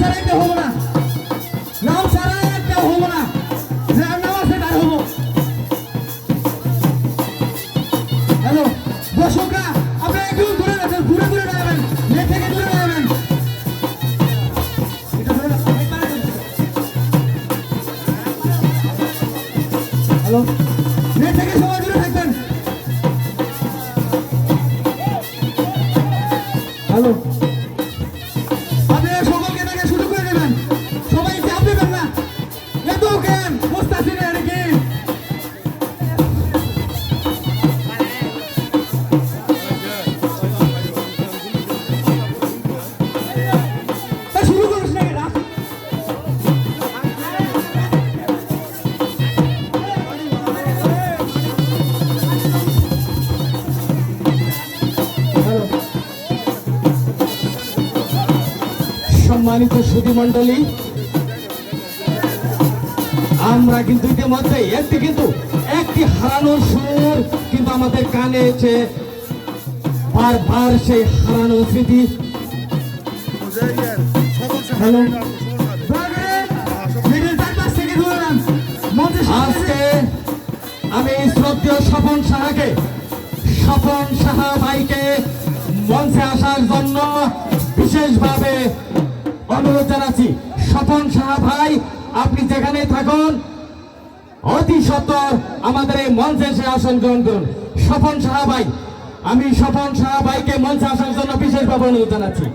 ছাড়া একটা হব না। নাম ছাড়া একটা হব না। যার নাম আছে তার হব। হ্যালো দর্শকরা আপনারা একটু দূরে রাখেন দূরে দূরে দাঁড়াবেন। নেট থেকে দূরে দাঁড়াবেন। এটা। হ্যালো, নেট থেকে সবাই দূরে থাকবেন। হ্যালো, আপনারা সম্মানিত সুধী মন্ডলী আমরা কিন্তু ইতিমধ্যে একটি কিন্তু, একটি হারানোর সুর কিন্তু আমাদের কানে এসে বারবার সেই হারানোর স্মৃতি। আমি শ্রদ্ধেয় স্বপন সাহাকে, স্বপন সাহা ভাইকে মঞ্চে আসার জন্য বিশেষভাবে অনুরোধ জানাচ্ছি স্বপন সাহা ভাই, আপনি যেখানে থাকুন, অতি সত্তর আমাদের এই মঞ্চে এসে আসন গ্রহণ করুন। স্বপন সাহা ভাই, আমি স্বপন সাহা ভাইকে মঞ্চে আসার জন্য বিশেষভাবে অনুরোধ জানাচ্ছি।